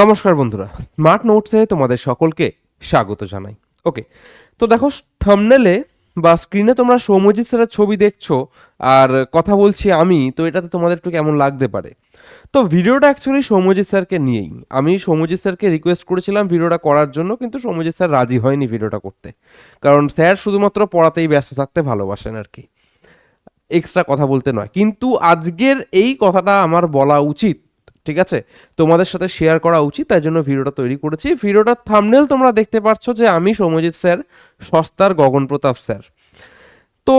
নমস্কার বন্ধুরা স্মার্ট নোটসে তোমাদের সকলকে স্বাগত জানাই। ওকে তো দেখো থামনেলে বা স্ক্রিনে তোমরা সৌম্যজিৎ স্যারের ছবি দেখছ আর কথা বলছি আমি, তো এটাতে তোমাদের একটু কেমন লাগতে পারে? তো ভিডিওটা অ্যাকচুয়ালি সৌম্যজিৎ স্যারকে নিয়েই। আমি সৌম্যজিৎ স্যারকে রিকোয়েস্ট করেছিলাম ভিডিওটা করার জন্য, কিন্তু সৌম্যজিৎ স্যার রাজি হয়নি ভিডিওটা করতে। কারণ স্যার শুধুমাত্র পড়াতেই ব্যস্ত থাকতে ভালোবাসেন আর কি। এক্সট্রা কথা বলতে নয়। কিন্তু আজকের এই কথাটা আমার বলা উচিত ঠিক আছে? তোমাদের সাথে শেয়ার করা উচিত, তাই জন্য ভিডিওটা তৈরি করেছি। ভিডিওটার থামনেল তোমরা দেখতে পাচ্ছ যে আমি সৌম্যজিৎ স্যার, সস্তার গগন প্রতাপ স্যার। তো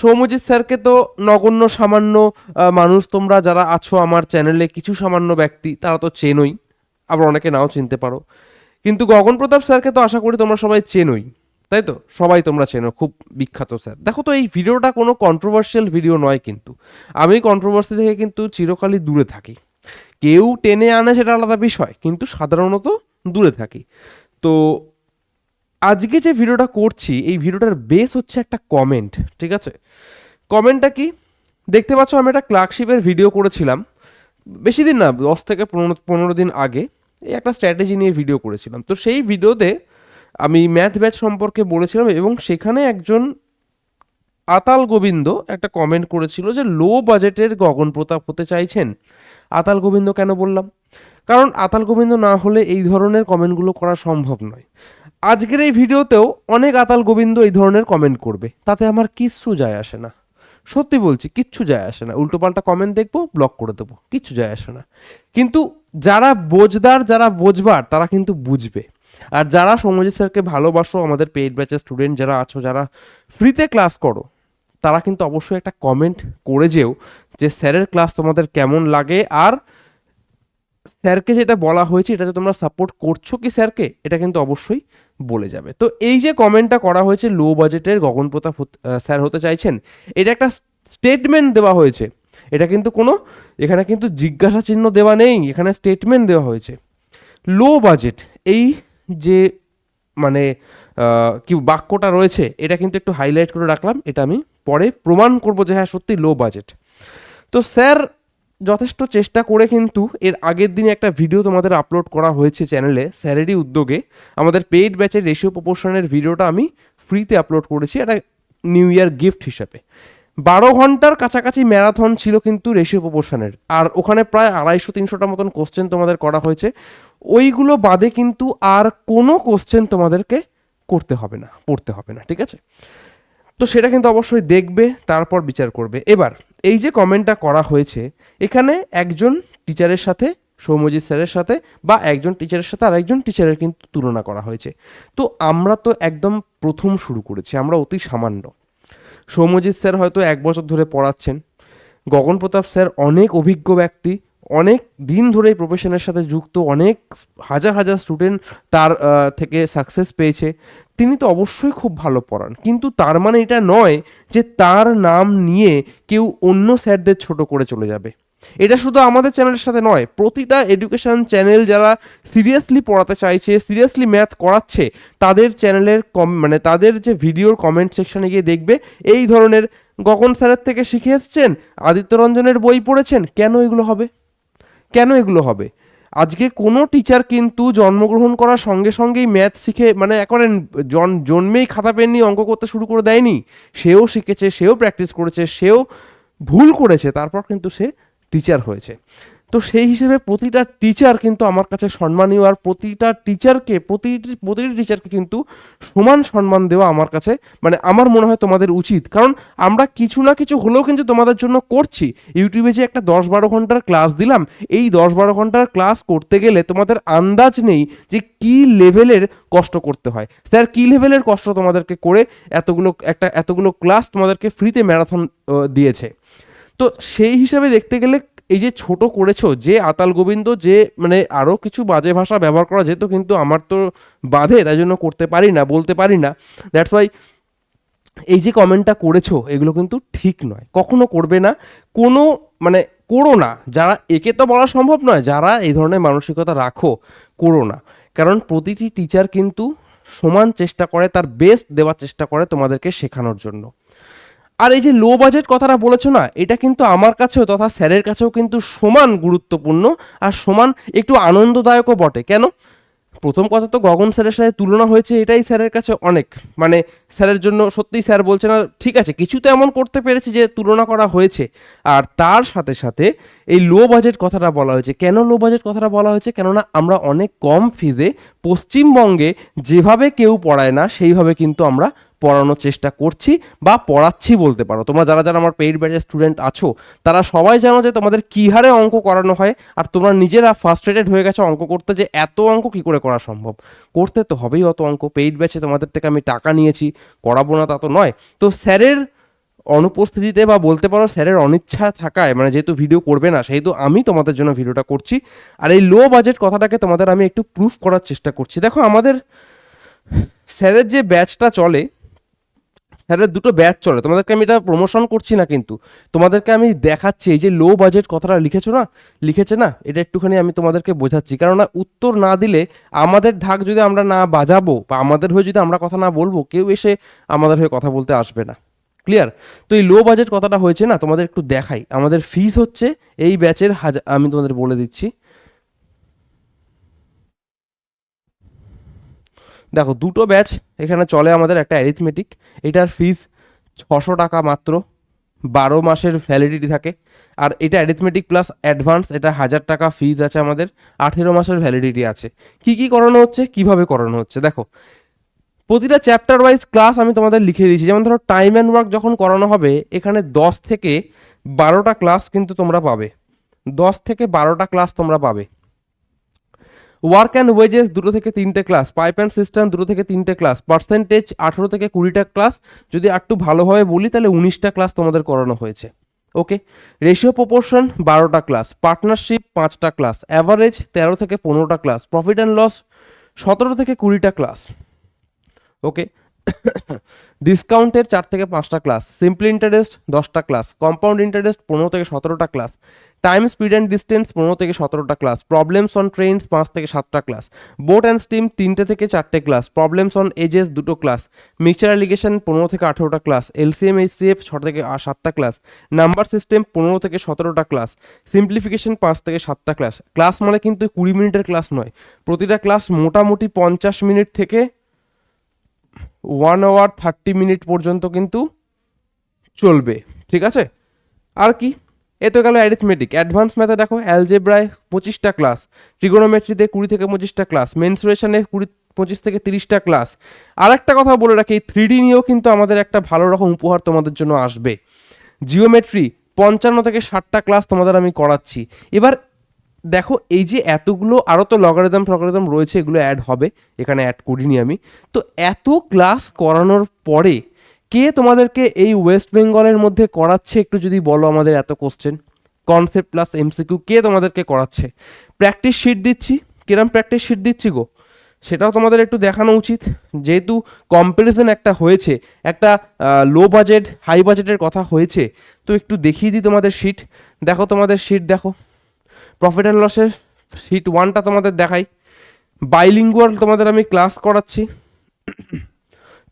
সৌম্যজিৎ স্যারকে তো নগণ্য সামান্য মানুষ তোমরা যারা আছো আমার চ্যানেলে কিছু সামান্য ব্যক্তি, তারা তো চেনই। আবার অনেকে নাও চিনতে পারো। কিন্তু গগন প্রতাপ স্যারকে তো আশা করি তোমরা সবাই চেনই। তাই তো? সবাই তোমরা চেনো, খুব বিখ্যাত স্যার। দেখো তো, এই ভিডিওটা কোনো কন্ট্রোভার্সিয়াল ভিডিও নয় কিন্তু। আমি কন্ট্রোভার্সি থেকে কিন্তু চিরকালই দূরে থাকি। কেউ টেনে আনে সেটা আলাদা বিষয়, কিন্তু সাধারণত দূরে থাকি। তো আজকে যে ভিডিওটা করছি, এই ভিডিওটার বেস হচ্ছে একটা কমেন্ট ঠিক আছে? কমেন্টটা কি? দেখতে পাচ্ছ আমি একটা ক্লার্কশিপের ভিডিও করেছিলাম। বেশি দিন না, দশ থেকে পনেরো পনেরো দিন আগে এই একটা স্ট্র্যাটেজি নিয়ে ভিডিও করেছিলাম। তো সেই ভিডিওতে আমি ম্যাথ ব্যাচ সম্পর্কে বলেছিলাম এবং সেখানে একজন আতাল গোবিন্দ একটা কমেন্ট করেছিল যে লো বাজেটের গগন প্রতাপ হতে চাইছেন। আতাল গোবিন্দ কেন বললাম? কারণ আতাল গোবিন্দ না হলে এই ধরনের কমেন্টগুলো করা সম্ভব নয়। আজকের এই ভিডিওতেও অনেক আতাল গোবিন্দ এই ধরনের কমেন্ট করবে। তাতে আমার কিচ্ছু যায় আসে না। সত্যি বলছি, কিচ্ছু যায় আসে না। উল্টোপাল্টা কমেন্ট দেখব ব্লক করে দেবো। কিচ্ছু যায় আসে না। কিন্তু যারা বোঝদার, যারা বোঝবার, তারা কিন্তু বুঝবে। আর যারা সমাজিৎ স্যারকে ভালোবাসো, আমাদের পেইড ব্যাচের স্টুডেন্ট যারা আছো, যারা ফ্রিতে ক্লাস করো, তারা কিন্তু অবশ্যই একটা কমেন্ট করে যেও যে স্যারের ক্লাস তোমাদের কেমন লাগে। আর স্যারকে যেটা বলা হয়েছে এটাতে তোমরা সাপোর্ট করছ কি স্যারকে, এটা কিন্তু অবশ্যই বলে যাবে। তো এই যে কমেন্টটা করা হয়েছে লো বাজেটের গগন প্রতাপ স্যার হতে চাইছেন, এটা একটা স্টেটমেন্ট দেওয়া হয়েছে। এটা কিন্তু কোনো, এখানে কিন্তু জিজ্ঞাসা চিহ্ন দেওয়া নেই, এখানে স্টেটমেন্ট দেওয়া হয়েছে। লো বাজেট এই যে মানে কি বাক্যটা রয়েছে, এটা কিন্তু একটু হাইলাইট করে রাখলাম, এটা আমি পরে প্রমাণ করব যে হ্যাঁ সত্যি লো বাজেট তো স্যার, যথেষ্ট চেষ্টা করে কিন্তু এর আগের দিনে একটা ভিডিও তোমাদের আপলোড করা হয়েছে চ্যানেলে স্যারেরই উদ্যোগে। আমাদের পেইড ব্যাচের রেশিও প্রপোর্শনের ভিডিওটা আমি ফ্রিতে আপলোড করেছি একটা নিউ ইয়ার গিফট হিসাবে। বারো ঘণ্টার কাছাকাছি ম্যারাথন ছিল কিন্তু রেশিও প্রপোর্শনের। আর ওখানে প্রায় আড়াইশো, তিনশোটা মতন কোশ্চেন তোমাদের করা হয়েছে। ওইগুলো বাদে কিন্তু আর কোনো কোশ্চেন তোমাদেরকে করতে হবে না, পড়তে হবে না, ঠিক আছে? তো সেটা কিন্তু অবশ্যই দেখবে, তারপর বিচার করবে। এবার, এই যে কমেন্টটা করা হয়েছে, এখানে একজন টিচারের সাথে, সৌম্যজিৎ স্যারের সাথে, বা একজন টিচারের সাথে আর একজন টিচারের কিন্তু তুলনা করা হয়েছে। তো আমরা তো একদম প্রথম শুরু করেছি, আমরা অতি সামান্য। সৌম্যজিৎ স্যার হয়তো এক বছর ধরে পড়াচ্ছেন। গগন প্রতাপ স্যার অনেক অভিজ্ঞ ব্যক্তি, অনেক দিন ধরে এই প্রফেশনের সাথে যুক্ত, অনেক হাজার হাজার স্টুডেন্ট তার থেকে সাকসেস পেয়েছে। তিনি তো অবশ্যই খুব ভালো পড়ান, কিন্তু তার মানে এটা নয় যে তার নাম নিয়ে কেউ অন্য স্যারদের ছোট করে চলে যাবে। এটা শুধু আমাদের চ্যানেলের সাথে নয়, প্রতিটা এডুকেশন চ্যানেল যারা সিরিয়াসলি পড়াতে চাইছে সিরিয়াসলি ম্যাথ করাচ্ছে, তাদের চ্যানেলের কম মানে তাদের যে ভিডিওর কমেন্ট সেকশনে গিয়ে দেখবে, এই ধরনের গগন স্যারের থেকে শিখে এসছেন আদিত্য রঞ্জনের বই পড়েছেন, কেন এগুলো হবে? কেন এগুলো হবে? আজকে কোনো টিচার কিন্তু জন্মগ্রহণ করার সঙ্গে সঙ্গেই ম্যাথ শিখে মানে এখন জন জন্মেই খাতা পেন নিয়ে অঙ্ক করতে শুরু করে দেয়নি। সেও শিখেছে, সেও প্র্যাকটিস করেছে, সেও ভুল করেছে, তারপর কিন্তু সে টিচার হয়েছে। তো সেই হিসেবে প্রতিটা টিচার কিন্তু আমার কাছে সম্মানীয় আর প্রতিটা টিচারকে প্রতিটি প্রতিটি টিচারকে কিন্তু সমান সম্মান দেওয়া আমার কাছে মানে আমার মনে হয় তোমাদের উচিত। কারণ আমরা কিছু না কিছু হলেও কিন্তু তোমাদের জন্য করছি। ইউটিউবে যে একটা দশ বারো ঘণ্টার ক্লাস দিলাম, এই দশ বারো ঘণ্টার ক্লাস করতে গেলে তোমাদের আন্দাজ নেই যে কি লেভেলের কষ্ট করতে হয়। স্যার, কি লেভেলের কষ্ট তোমাদেরকে করে এতগুলো, একটা এতগুলো ক্লাস তোমাদেরকে ফ্রিতে ম্যারাথন দিয়েছে? তো সেই হিসাবে দেখতে গেলে এই যে ছোট করেছ, যে আতাল গোবিন্দ, যে মানে আরও কিছু বাজে ভাষা ব্যবহার করা যেত, কিন্তু আমার তো বাধে, তাই জন্য করতে পারি না, বলতে পারি না। দ্যাটস ওয়াই এই যে কমেন্টটা করেছ, এগুলো কিন্তু ঠিক নয়। কখনো করবে না, কোনো মানে করো না। যারা, একে তো বলা সম্ভব নয়, যারা এই ধরনের মানসিকতা রাখো, করো না। কারণ প্রতিটি টিচার কিন্তু সমান চেষ্টা করে, তার বেস্ট দেওয়ার চেষ্টা করে তোমাদেরকে শেখানোর জন্য। আর এই যে লো বাজেট কথাটা বলেছ না, এটা কিন্তু আমার কাছেও তথা স্যারের কাছেও কিন্তু সমান গুরুত্বপূর্ণ আর সমান একটু আনন্দদায়কও বটে। কেন? প্রথম কথা তো গগন স্যারের সাথে তুলনা হয়েছে, এটাই স্যারের কাছে অনেক। মানে স্যারের জন্য সত্যিই স্যার বলছে না ঠিক আছে, কিছু তো এমন করতে পেরেছি যে তুলনা করা হয়েছে। আর তার সাথে সাথে এই লো বাজেট কথাটা বলা হয়েছে। কেন লো বাজেট কথাটা বলা হয়েছে? কেননা আমরা অনেক কম ফিজে পশ্চিমবঙ্গে যেভাবে কেউ পড়ায় না, সেইভাবে কিন্তু আমরা পড়ানোর চেষ্টা করছি বা পড়াচ্ছি বলতে পারো। তোমরা যারা যারা আমার পেইড ব্যাচের স্টুডেন্ট আছো, তারা সবাই জানো যে তোমাদের কী হারে অঙ্ক করানো হয় আর তোমরা নিজেরা ফার্স্ট্রেটেড হয়ে গেছো অঙ্ক করতে যে এত অঙ্ক কী করে করা সম্ভব? করতে তো হবেই অত অঙ্ক। পেইড ব্যাচে তোমাদের থেকে আমি টাকা নিয়েছি, করাবো না তা তো নয়। তো স্যারের অনুপস্থিতিতে বা বলতে পারো স্যারের অনিচ্ছা থাকায় মানে যেহেতু ভিডিও করবে না, সেহেতু আমি তোমাদের জন্য ভিডিওটা করছি। আর এই লো বাজেট কথাটাকে তোমাদের আমি একটু প্রুফ করার চেষ্টা করছি। দেখো, আমাদের স্যারের যে ব্যাচটা চলে স্যারের দুটো ব্যাচ চলে, তোমাদেরকে আমি এটা প্রমোশন করছি না কিন্তু। তোমাদেরকে আমি দেখাচ্ছি, এই যে লো বাজেট কথাটা লিখেছো না? লিখেছে না? এটা একটুখানি আমি তোমাদেরকে বোঝাচ্ছি। কেননা উত্তর না দিলে আমাদের ঢাক যদি আমরা না বাজাবো বা আমাদের হয়ে যদি আমরা কথা না বলব, কেউ এসে আমাদের হয়ে কথা বলতে আসবে না। ক্লিয়ার তো এই লো বাজেট কথাটা হয়েছে না? তোমাদের একটু দেখাই। আমাদের ফিস হচ্ছে এই ব্যাচের হাজার আমি তোমাদের বলে দিচ্ছি। দেখো, দুটো ব্যাচ এখানে চলে আমাদের একটা অ্যারিথমেটিক এটার ফিস ছশো টাকা মাত্র, বারো মাসের ভ্যালিডিটি থাকে, আর এটা অ্যারিথমেটিক প্লাস অ্যাডভান্স এটা হাজার টাকা ফিজ আছে আমাদের, আঠেরো মাসের ভ্যালিডিটি আছে। কি কি করানো হচ্ছে, কীভাবে করানো হচ্ছে? দেখো, প্রতিটা চ্যাপ্টার ওয়াইজ ক্লাস আমি তোমাদের লিখে দিয়েছি, যেমন ধরো টাইম অ্যান্ড ওয়ার্ক যখন করানো হবে, এখানে দশ থেকে বারোটা ক্লাস কিন্তু তোমরা পাবে। দশ থেকে বারোটা ক্লাস তোমরা পাবে। ওয়ার্ক অ্যান্ড ওয়েজেস দুটো থেকে তিনটে ক্লাস পাইপ অ্যান্ড সিস্টেম দুটো থেকে তিনটে ক্লাস পার্সেন্টেজ আঠেরো থেকে কুড়িটা ক্লাস যদি একটু ভালোভাবে বলি তাহলে উনিশটা ক্লাস তোমাদের করানো হয়েছে। ওকে রেশিও প্রপোর্শন বারোটা ক্লাস পার্টনারশিপ পাঁচটা ক্লাস অ্যাভারেজ তেরো থেকে পনেরোটা ক্লাস প্রফিট অ্যান্ড লস সতেরো থেকে কুড়িটা ক্লাস ওকে ডিসকাউন্টের চার থেকে পাঁচটা ক্লাস সিম্পল ইন্টারেস্ট দশটা ক্লাস কম্পাউন্ড ইন্টারেস্ট পনেরো থেকে সতেরোটা class time speed and distance পনেরো থেকে সতেরোটা ক্লাস প্রবলেমস অন ট্রেনস পাঁচ থেকে সাতটা ক্লাস বোট অ্যান্ড স্টিম তিনটে থেকে চারটে ক্লাস প্রবলেমস অন এজেস দুটো ক্লাস মিক্সচার অ্যালিগেশন পনেরো থেকে আঠেরোটা ক্লাস এলসিএম এইচসিএফ ছ থেকে সাতটা ক্লাস নাম্বার সিস্টেম পনেরো থেকে সতেরোটা ক্লাস সিম্পলিফিকেশন পাঁচ থেকে সাতটা ক্লাস ক্লাস মানে কিন্তু কুড়ি মিনিটের ক্লাস নয়, প্রতিটা ক্লাস মোটামুটি পঞ্চাশ মিনিট থেকে ওয়ান আওয়ার থার্টি মিনিট পর্যন্ত কিন্তু চলবে, ঠিক আছে? আর কি? এ তো গেল অ্যারিথমেটিক অ্যাডভান্স ম্যাথে দেখো অ্যালজেব্রায় পঁচিশটা ক্লাস ট্রিগোনোমেট্রিতে কুড়ি থেকে পঁচিশটা ক্লাস মেনসুরেশনে কুড়ি, পঁচিশ থেকে তিরিশটা ক্লাস আর একটা কথা বলে রাখি, এই থ্রি নিয়েও কিন্তু আমাদের একটা ভালো রকম উপহার তোমাদের জন্য আসবে। জিওমেট্রি পঞ্চান্ন থেকে ষাটটা ক্লাস তোমাদের আমি করাচ্ছি। এবার দেখো, এই যে এতগুলো আরও তো লগারিদম ফগারিদম রয়েছে, এগুলো অ্যাড হবে। এখানে অ্যাড করিনি আমি। তো এত ক্লাস করানোর পরে কে তোমাদেরকে এই ওয়েস্ট বেঙ্গলের মধ্যে করাচ্ছে, একটু যদি বলো আমাদের এত question concept plus M C Q কে তোমাদেরকে করাচ্ছে? প্র্যাকটিস শিট দিচ্ছি। কিরম প্র্যাকটিস শিট দিচ্ছি গো? সেটাও তোমাদের একটু দেখানো উচিত। যেহেতু কম্পারিজন একটা হয়েছে, একটা লো বাজেট হাই বাজেটের কথা হয়েছে, তো একটু দেখিয়ে দিই তোমাদের শিট দেখো তোমাদের শিট দেখো। প্রফিট অ্যান্ড লসের শিট ওয়ানটা তোমাদের দেখাই। বাইলিঙ্গুয়াল তোমাদের আমি ক্লাস করাচ্ছি।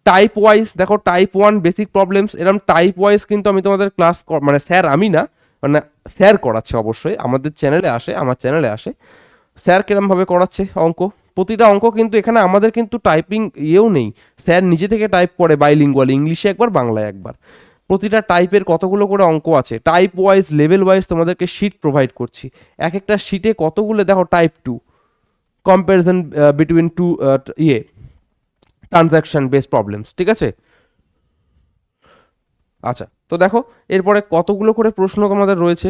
টাইপ ওয়াইজ দেখো টাইপ ওয়ান বেসিক প্রবলেমস এরকম টাইপ ওয়াইজ কিন্তু আমি তোমাদের ক্লাস মানে স্যার আমি না মানে স্যার করাচ্ছে অবশ্যই, আমাদের চ্যানেলে আসে, আমার চ্যানেলে আসে। স্যার কিরমভাবে করাচ্ছে অঙ্ক? প্রতিটা অঙ্ক কিন্তু এখানে আমাদের কিন্তু টাইপিং ইয়েও নেই। স্যার নিজে থেকে টাইপ করে বাইলিঙ্গুয়াল ইংলিশে একবার, বাংলায় একবার। প্রতিটা টাইপের কতগুলো করে অঙ্ক আছে? টাইপ ওয়াইজ লেভেল ওয়াইজ তোমাদেরকে শিট প্রোভাইড করছি। এক একটা শিটে কতগুলো দেখো type two comparison between two ইয়ে ট্রানজ্যাকশন বেস প্রবলেমস ঠিক আছে? আচ্ছা তো দেখো, এরপরে কতগুলো করে প্রশ্ন আমাদের রয়েছে?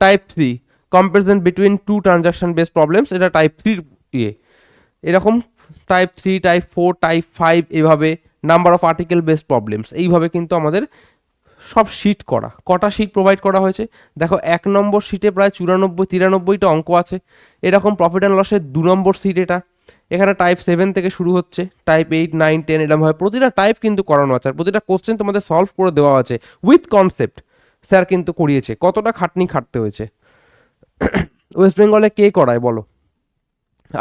Type three comparison between two transaction base problems এটা টাইপ থ্রির ইয়ে। এরকম type three type four type five এভাবে number of article based problems এইভাবে কিন্তু আমাদের সব শিট করা, কটা শিট প্রোভাইড করা হয়েছে। দেখো, এক নম্বর শিটে প্রায় চুরানব্বই, তিরানব্বইটা অঙ্ক আছে। এরকম প্রফিট অ্যান্ড লসের দু নম্বর শিট এটা। এখানে টাইপ সেভেন থেকে শুরু হচ্ছে টাইপ এইট নাইন টেন এরকম হয় প্রতিটা টাইপ কিন্তু করানো আছে। আর প্রতিটা কোশ্চেন তোমাদের সলভ করে দেওয়া আছে উইথ কনসেপ্ট স্যার কিন্তু করিয়েছে, কতটা খাটনি খাটতে হয়েছে। ওয়েস্ট বেঙ্গলে কে করায় বলো?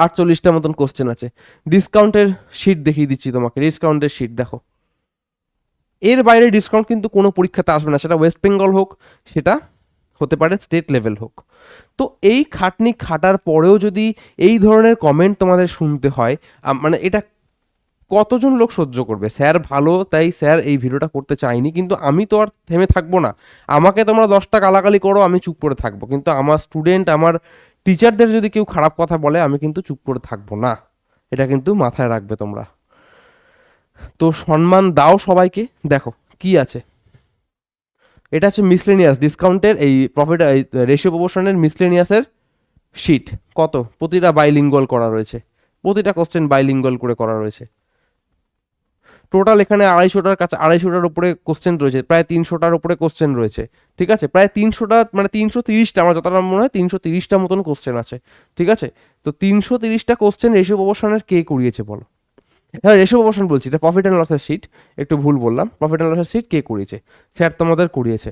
আটচল্লিশটা মতন কোশ্চেন আছে। ডিসকাউন্টের শিট দেখিয়ে দিচ্ছি তোমাকে। ডিসকাউন্টের শিট দেখো। এর বাইরে ডিসকাউন্ট কিন্তু কোনো পরীক্ষাতে আসবে না। সেটা ওয়েস্ট বেঙ্গল হোক, সেটা হতে পারে স্টেট লেভেল হোক। তো এই খাটনি খাটার পরেও যদি এই ধরনের কমেন্ট তোমাদের শুনতে হয় মানে এটা কতজন লোক সহ্য করবে? স্যার ভালো, তাই স্যার এই ভিডিওটা করতে চাইনি, কিন্তু আমি তো আর থেমে থাকব না। আমাকে তোমরা দশটা গালাগালি করো, আমি চুপ করে থাকব। কিন্তু আমার স্টুডেন্ট আমার টিচারদের যদি কেউ খারাপ কথা বলে, আমি কিন্তু চুপ করে থাকব না। এটা কিন্তু মাথায় রাখবে তোমরা। তো সম্মান দাও সবাইকে। দেখো, কি আছে? এটা হচ্ছে মিসলেনিয়াস ডিসকাউন্টের এই প্রফিট এই রেশিও প্রপোর্শনের মিসলেনিয়াসের শিট কত? প্রতিটা বাইলিঙ্গল করা রয়েছে। প্রতিটা কোশ্চেন বাইলিঙ্গল করে করা রয়েছে। টোটাল এখানে আড়াইশোটার কাছে, আড়াইশোটার উপরে কোশ্চেন রয়েছে, প্রায় তিনশোটার উপরে কোশ্চেন রয়েছে, ঠিক আছে? প্রায় তিনশোটা মানে তিনশো তিরিশটা, আমার যতটা মনে হয় তিনশো তিরিশটা মতন কোশ্চেন আছে, ঠিক আছে? তো তিনশো তিরিশটা কোশ্চেন রেশিও প্রপোর্শনের কে করিয়েছে বলো? হ্যাঁ রেশিও প্রপোর্শন বলছি, এটা প্রফিট অ্যান্ড লসের শিট একটু ভুল বললাম প্রফিট অ্যান্ড লসের শিট কে করিয়েছে? স্যার তোমাদের করিয়েছে।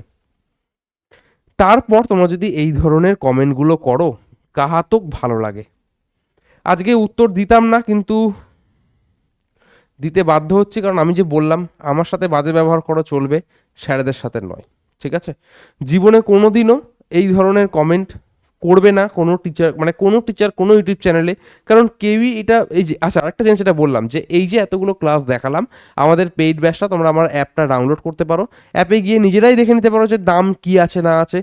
তারপর তোমরা যদি এই ধরনের কমেন্টগুলো করো, কাহাতক ভালো লাগে। আজকে উত্তর দিতাম না, কিন্তু দিতে বাধ্য হচ্ছি, কারণ আমি যে বললাম, আমার সাথে বাজে ব্যবহার করা চলবে, স্যারেদের সাথে নয়, ঠিক আছে? জীবনে কোনো দিনও এই ধরনের কমেন্ট করবে না কোনো টিচার মানে কোনো টিচার কোনো ইউটিউব চ্যানেলে কারণ কেউই এটা, এই যে আচ্ছা আরেকটা জিনিস এটা বললাম, যে এই যে এতগুলো ক্লাস দেখালাম, আমাদের পেইড ব্যাচটা তোমরা আমার অ্যাপটা ডাউনলোড করতে পারো। অ্যাপে গিয়ে নিজেরাই দেখে নিতে পারো যে দাম কি আছে, না আছে।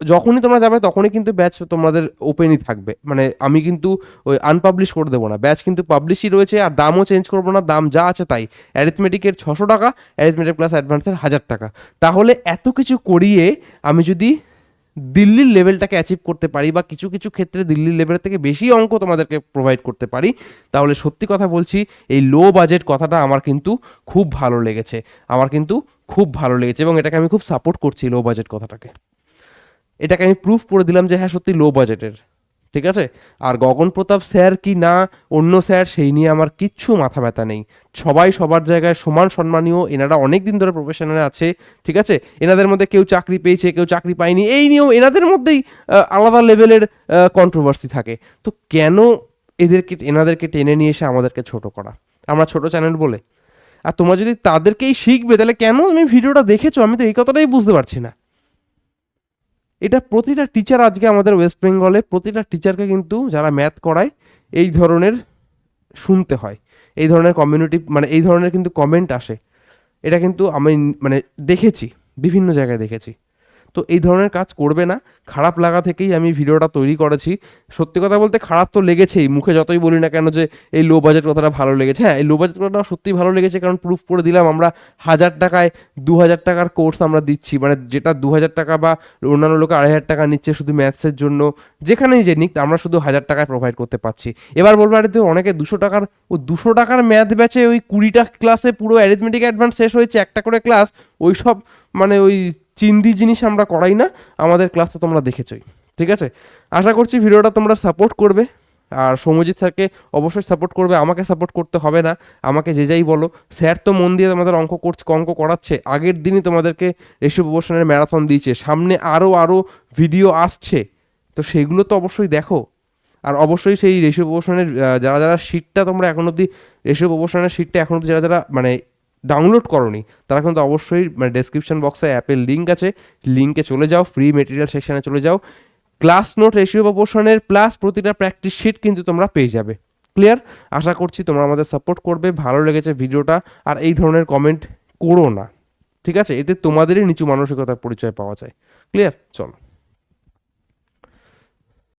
যখনই তোমরা যাবে, তখনই কিন্তু ব্যাচ তোমাদের ওপেনই থাকবে। মানে আমি কিন্তু ওই আনপাবলিশ করে দেবো না। ব্যাচ কিন্তু পাবলিশই রয়েছে, আর দামও চেঞ্জ করব না। দাম যা আছে তাই। অ্যারিথমেটিকের ছশো টাকা অ্যারিথমেটিক প্লাস অ্যাডভান্সের হাজার টাকা। তাহলে এত কিছু করিয়ে আমি যদি দিল্লির লেভেলটাকে অ্যাচিভ করতে পারি, বা কিছু কিছু ক্ষেত্রে দিল্লির লেভেলের থেকে বেশি অঙ্ক তোমাদেরকে প্রোভাইড করতে পারি, তাহলে সত্যি কথা বলছি, এই লো বাজেট কথাটা আমার কিন্তু খুব ভালো লেগেছে। আমার কিন্তু খুব ভালো লেগেছে, এবং এটাকে আমি খুব সাপোর্ট করছি লো বাজেট কথাটাকে। এটাকে আমি প্রুফ করে দিলাম যে হ্যাঁ সত্যি লো বাজেটের ঠিক আছে? আর গগন প্রতাপ স্যার কি না, অন্য স্যার সেই নিয়ে আমার কিচ্ছু মাথা ব্যথা নেই। সবাই সবার জায়গায় সমান সম্মানীয়, এনারা অনেক দিন ধরে প্রফেশনে আছে, ঠিক আছে? এনাদের মধ্যে কেউ চাকরি পেয়েছে, কেউ চাকরি পায়নি, এই নিয়েও এনাদের মধ্যেই আলাদা লেভেলের কন্ট্রোভার্সি থাকে। তো কেন এদেরকে, এনাদেরকে টেনে নিয়ে এসে আমাদেরকে ছোট করা? আমরা ছোট চ্যানেল বলে। আর তোমরা যদি তাদেরকেই শিখবে, তাহলে কেন তুমি ভিডিওটা দেখেছ? আমি তো এই কথাটাই বুঝতে পারছি না। এটা প্রতিটা টিচার আজকে আমাদের ওয়েস্ট বেঙ্গলে প্রতিটা টিচারকে কিন্তু যারা ম্যাথ করায়, এই ধরনের শুনতে হয়। এই ধরনের কমিউনিটি মানে এই ধরনের কিন্তু কমেন্ট আসে। এটা কিন্তু আমি মানে দেখেছি, বিভিন্ন জায়গায় দেখেছি। তো এই ধরনের কাজ করবে না। খারাপ লাগা থেকেই আমি ভিডিওটা তৈরি করেছি। সত্যি কথা বলতে খারাপ তো লেগেছেই, মুখে যতই বলি না কেন যে এই লো বাজেট কথাটা ভালো লেগেছে। হ্যাঁ এই লো বাজেট কথাটা সত্যিই ভালো লেগেছে কারণ প্রুফ করে দিলাম আমরা হাজার টাকায়, দু হাজার টাকার কোর্স আমরা দিচ্ছি। মানে যেটা দু হাজার টাকা বা অন্যান্য লোকে আড়াই হাজার টাকা নিচ্ছে শুধু ম্যাথসের জন্য, যেখানেই যে নিক, আমরা শুধু হাজার টাকায় প্রোভাইড করতে পারছি। এবার বলব, আরে অনেকে দুশো টাকার, ও দুশো টাকার ম্যাথ ব্যাচে ওই কুড়িটা ক্লাসে পুরো অ্যারিথমেটিক অ্যাডভান্স শেষ হয়েছে, একটা করে ক্লাস ওই সব মানে ওই চিন্দি জিনিস আমরা করাই না, আমাদের ক্লাসটা তোমরা দেখেছই, ঠিক আছে? আশা করছি ভিডিওটা তোমরা সাপোর্ট করবে, আর সৌম্যজিৎ স্যারকে অবশ্যই সাপোর্ট করবে, আমাকে সাপোর্ট করতে হবে না, আমাকে যে যাই বলো। স্যার তো মন দিয়ে তোমাদের অঙ্ক করছে, অঙ্ক করাচ্ছে, আগের দিনই তোমাদেরকে রেশিও প্রপোর্শনের ম্যারাথন দিয়েছে, সামনে আরও আরও ভিডিও আসছে, তো সেগুলো তো অবশ্যই দেখো। আর অবশ্যই সেই রেশিও প্রপোর্শনের যারা যারা শিটটা তোমরা এখন অবধি রেশিও প্রপোর্শনের শিটটা এখন অবধি যারা যারা মানে ডাউনলোড করনি, তারা কিন্তু অবশ্যই মানে ডেসক্রিপশন বক্সে অ্যাপের লিঙ্ক আছে লিঙ্কে চলে যাও ফ্রি মেটেরিয়াল সেকশানে চলে যাও ক্লাস নোট রেশিও প্রপোর্শনের প্লাস প্রতিটা প্র্যাকটিস শিট কিন্তু তোমরা পেয়ে যাবে। ক্লিয়ার আশা করছি তোমরা আমাদের সাপোর্ট করবে, ভালো লেগেছে ভিডিওটা, আর এই ধরনের কমেন্ট করো না। ঠিক আছে? এতে তোমাদেরই নিচু মানসিকতার পরিচয় পাওয়া যায়। ক্লিয়ার চলো।